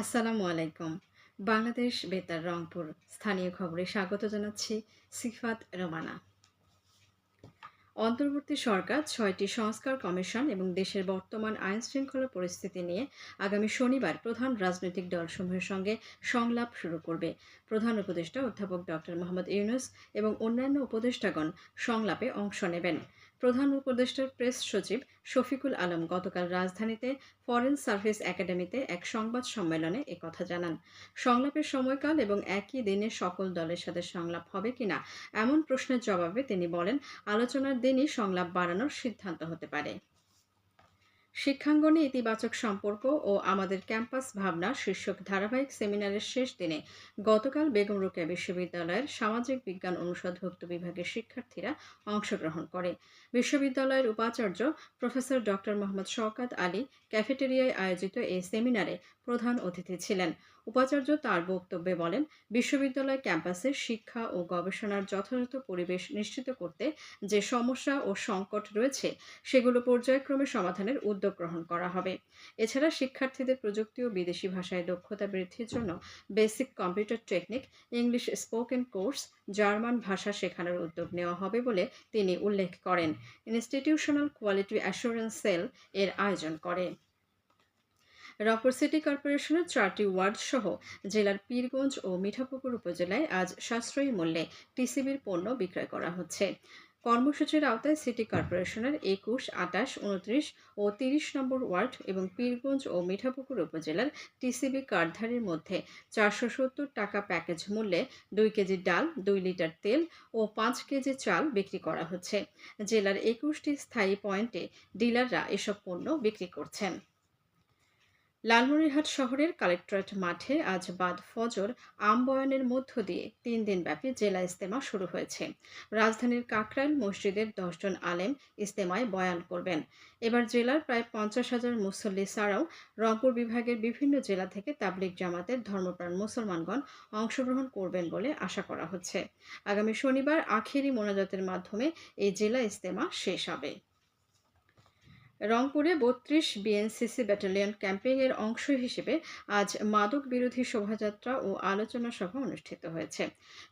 আসসালামু আলাইকুম। বাংলাদেশ বেতার রংপুর স্থানীয় খবরে স্বাগত জানাচ্ছি সিফাত রোমানা। অন্তর্বর্তী সরকার ছয়টি সংস্কার কমিশন এবং দেশের বর্তমান আইন শৃঙ্খলা পরিস্থিতি নিয়ে আগামী শনিবার প্রধান রাজনৈতিক দলসমূহের সঙ্গে সংলাপ শুরু করবে। প্রধান উপদেষ্টা অধ্যাপক ডক্টর মোহাম্মদ ইউনুস এবং অন্যান্য উপদেষ্টাগণ সংলাপে অংশ নেবেন। প্রধান উপদেষ্টার প্রেস সচিব শফিকুল আলম গতকাল রাজধানীতে ফরেন সার্ভিস একাডেমিতে এক সংবাদ সম্মেলনে একথা জানান। সংলাপের সময়কাল এবং একই দিনে সকল দলের সাথে সংলাপ হবে কিনা এমন প্রশ্নের জবাবে তিনি বলেন, আলোচনার দিনই সংলাপ বাড়ানোর সিদ্ধান্ত হতে পারে। শিক্ষাঙ্গনে ইতিবাচক সম্পর্ক ও আমাদের ক্যাম্পাস ভাবনা শীর্ষক ধারাবাহিক সেমিনারের শেষ দিনে গতকাল বেগম রোকেয়া বিশ্ববিদ্যালয়ের সামাজিক বিজ্ঞান অনুষদভুক্ত বিভাগের শিক্ষার্থীরা অংশগ্রহণ করে। বিশ্ববিদ্যালয়ের উপাচার্য প্রফেসর ডক্টর মোহাম্মদ শওকাত আলী ক্যাফেটেরিয়ায় আয়োজিত এই সেমিনারে প্রধান অতিথি ছিলেন। উপাচার্য তার বক্তব্যে বলেন, বিশ্ববিদ্যালয় ক্যাম্পাসে শিক্ষা ও গবেষণার যথাযথ পরিবেশ নিশ্চিত করতে যে সমস্যা ও সংকট রয়েছে, সেগুলো পর্যায়ক্রমে সমাধানের উদ্যোগ গ্রহণ করা হবে। এছাড়া শিক্ষার্থীদের প্রযুক্তি ও বিদেশি ভাষায় দক্ষতা বৃদ্ধির জন্য basic computer technique English spoken course German ভাষা শেখানোর উদ্যোগ নেওয়া হবে বলে তিনি উল্লেখ করেন। ইনস্টিটিউশনাল কোয়ালিটি অ্যাসুরেন্স সেল এর আয়োজন করে। রংপুর সিটি কর্পোরেশনের চারটি ওয়ার্ড সহ জেলার পীরগঞ্জ ও মিঠাপুকুর উপজেলায় আজ সাশ্রয়ী মূল্যে টিসিবির পণ্য বিক্রয় করা হচ্ছে। কর্মসূচির আওতায় সিটি কর্পোরেশনের একুশ, আটাশ, উনত্রিশ ও তিরিশ নম্বর ওয়ার্ড এবং পীরগঞ্জ ও মিঠাপুকুর উপজেলার টিসিবি কার্ডধারীর মধ্যে চারশো সত্তর টাকা প্যাকেজ মূল্যে দুই কেজি ডাল, দুই লিটার তেল ও পাঁচ কেজি চাল বিক্রি করা হচ্ছে। জেলার একুশটি স্থায়ী পয়েন্টে ডিলাররা এসব পণ্য বিক্রি করছেন। লালমনিরহাট শহরের কালেক্টরেট মাঠে আজ বাদ ফজর আম বয়ানের মধ্য দিয়ে তিন দিনব্যাপী জেলা ইস্তেমা শুরু হয়েছে। রাজধানীর কাকরাইল মসজিদের দশজন আলেম ইস্তেমায় বয়ান করবেন। এবার জেলার প্রায় পঞ্চাশ হাজার মুসল্লি ছাড়াও রংপুর বিভাগের বিভিন্ন জেলা থেকে তাবলিক জামাতের ধর্মপ্রাণ মুসলমানগণ অংশগ্রহণ করবেন বলে আশা করা হচ্ছে। আগামী শনিবার আখেরি মোনাজাতের মাধ্যমে এই জেলা ইস্তেমা শেষ হবে। রংপুরে বত্রিশ বিএনসিসি ব্যাটালিয়ন ক্যাম্পেইনের অংশ হিসেবে আজ মাদক বিরোধী শোভাযাত্রা ও আলোচনা সভা অনুষ্ঠিত হয়েছে।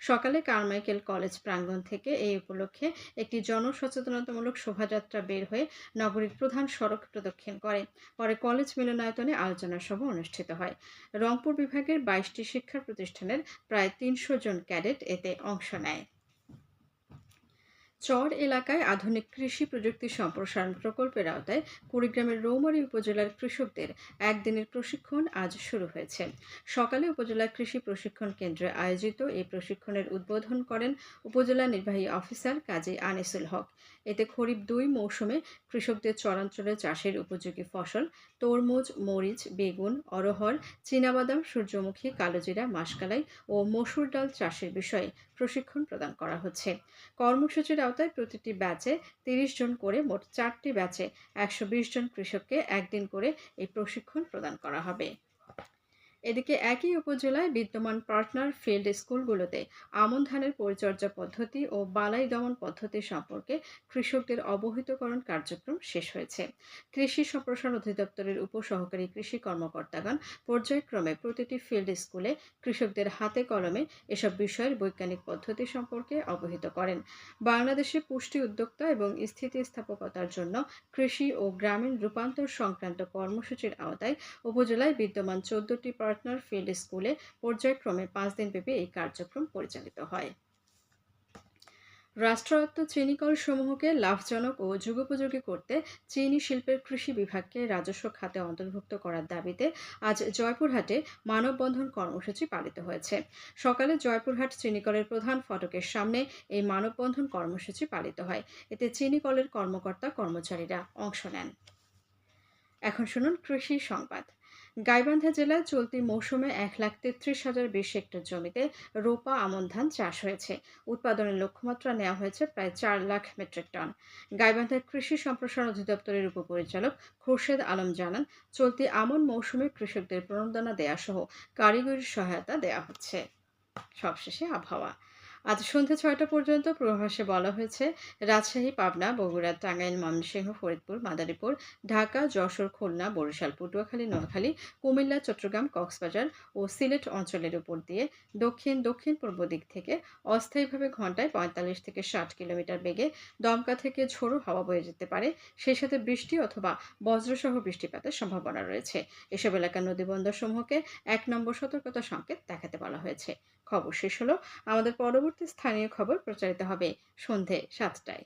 সকালে কারমাইকেল কলেজ প্রাঙ্গণ থেকে এই উপলক্ষে একটি জনসচেতনতামূলক শোভাযাত্রা বের হয়ে নগরীর প্রধান সড়ক প্রদক্ষিণ করে। পরে কলেজ মিলনায়তনে আলোচনা সভা অনুষ্ঠিত হয়। রংপুর বিভাগের বাইশটি শিক্ষা প্রতিষ্ঠানের প্রায় তিনশো জন ক্যাডেট এতে অংশ নেয়। চর এলাকায় আধুনিক কৃষি প্রযুক্তি সম্প্রসারণ প্রকল্পের আওতায় কুড়িগ্রামের রৌমারী উপজেলার কৃষকদের একদিনের প্রশিক্ষণ আজ শুরু হয়েছে। সকালে উপজেলা কৃষি প্রশিক্ষণ কেন্দ্রে আয়োজিত এই প্রশিক্ষণের উদ্বোধন করেন উপজেলা নির্বাহী অফিসার কাজী আনিসুল হক। এতে খরিফ দুই মৌসুমে কৃষকদের চরাঞ্চলে চাষের উপযোগী ফসল, তরমুজ, মরিচ, বেগুন অরহর চীনাবাদাম, সূর্যমুখী, কালোজিরা, মাসকালাই ও মসুর ডাল চাষের বিষয়ে প্রশিক্ষণ প্রদান করা হচ্ছে। কর্মসূচির আওতায় প্রতিটি ব্যাচে তিরিশ জন করে মোট চারটি ব্যাচে একশো বিশ জন কৃষককে একদিন করে এই প্রশিক্ষণ প্রদান করা হবে। এদিকে একই উপজেলায় বিদ্যমান পার্টনার ফিল্ড স্কুলগুলোতে আমন ধানের পরিচর্যা পদ্ধতি ও বালাই দমন পদ্ধতি সম্পর্কে কৃষকদের অবহিতকরণ কার্যক্রম শেষ হয়েছে। কৃষি সম্প্রসারণ অধিদপ্তরের উপসহকারী কৃষি কর্মকর্তাগণ পর্যায়ক্রমে প্রতিটি ফিল্ড স্কুলে কৃষকদের হাতে কলমে এসব বিষয়ের বৈজ্ঞানিক পদ্ধতি সম্পর্কে অবহিত করেন। বাংলাদেশে পুষ্টি উদ্যোক্তা এবং স্থিতিস্থাপকতার জন্য কৃষি ও গ্রামীণ রূপান্তর সংক্রান্ত কর্মসূচির আওতায় উপজেলায় বিদ্যমান চোদ্দটি পার্টনার ফিল্ড স্কুলে পর্যায়ক্রমে পাঁচ দিনব্যাপী এই কার্যক্রম পরিচালিত হয়। রাষ্ট্রায়ত্ত চিনিকল সমূহকে লাভজনক ও যুগোপযোগী করতে চিনি শিল্পের কৃষি বিভাগকে রাজস্ব খাতে অন্তর্ভুক্ত করার দাবিতে আজ জয়পুরহাটে মানববন্ধন কর্মসূচি পালিত হয়েছে। সকালে জয়পুরহাট চিনিকলের প্রধান ফটকের সামনে এই মানববন্ধন কর্মসূচি পালিত হয়। এতে চিনিকলের কর্মকর্তা কর্মচারীরা অংশ নেন। এখন শুনুন কৃষি সংবাদ। গাইবান্ধা জেলায় চলতি মৌসুমে এক লাখ তেত্রিশ হাজার বিশ হেক্টর জমিতে রোপা আমন ধান চাষ হয়েছে। উৎপাদনের লক্ষ্যমাত্রা নেওয়া হয়েছে প্রায় চার লাখ মেট্রিক টন। গাইবান্ধার কৃষি সম্প্রসারণ অধিদপ্তরের উপপরিচালক খুরশেদ আলম জানান, চলতি আমন মৌসুমে কৃষকদের প্রণোদনা দেয়া সহ কারিগরি সহায়তা দেওয়া হচ্ছে। সবশেষে আবহাওয়া। আজ সন্ধ্যে ছয়টা পর্যন্ত পূর্বাভাসে বলা হয়েছে, রাজশাহী, পাবনা, বগুড়া, টাঙ্গাইল, ময়মনসিংহ, ফরিদপুর, মাদারীপুর, ঢাকা, যশোর, খুলনা, বরিশাল, পটুয়াখালী, নোয়াখালী, কুমিল্লা, চট্টগ্রাম, কক্সবাজার ও সিলেট অঞ্চলের উপর দিয়ে দক্ষিণ দক্ষিণ পূর্ব দিক থেকে অস্থায়ীভাবে ঘন্টায় পঁয়তাল্লিশ থেকে ষাট কিলোমিটার বেগে দমকা থেকে ঝোড়ো হাওয়া বয়ে যেতে পারে। সেই সাথে বৃষ্টি অথবা বজ্রসহ বৃষ্টিপাতের সম্ভাবনা রয়েছে। এসব এলাকার নদীবন্দরসমূহকে এক নম্বর সতর্কতা সংকেত দেখাতে বলা হয়েছে। খবর শেষ হলো। আমাদের পরবর্তী স্থানীয় খবর প্রচারিত হবে সন্ধে সাতটায়।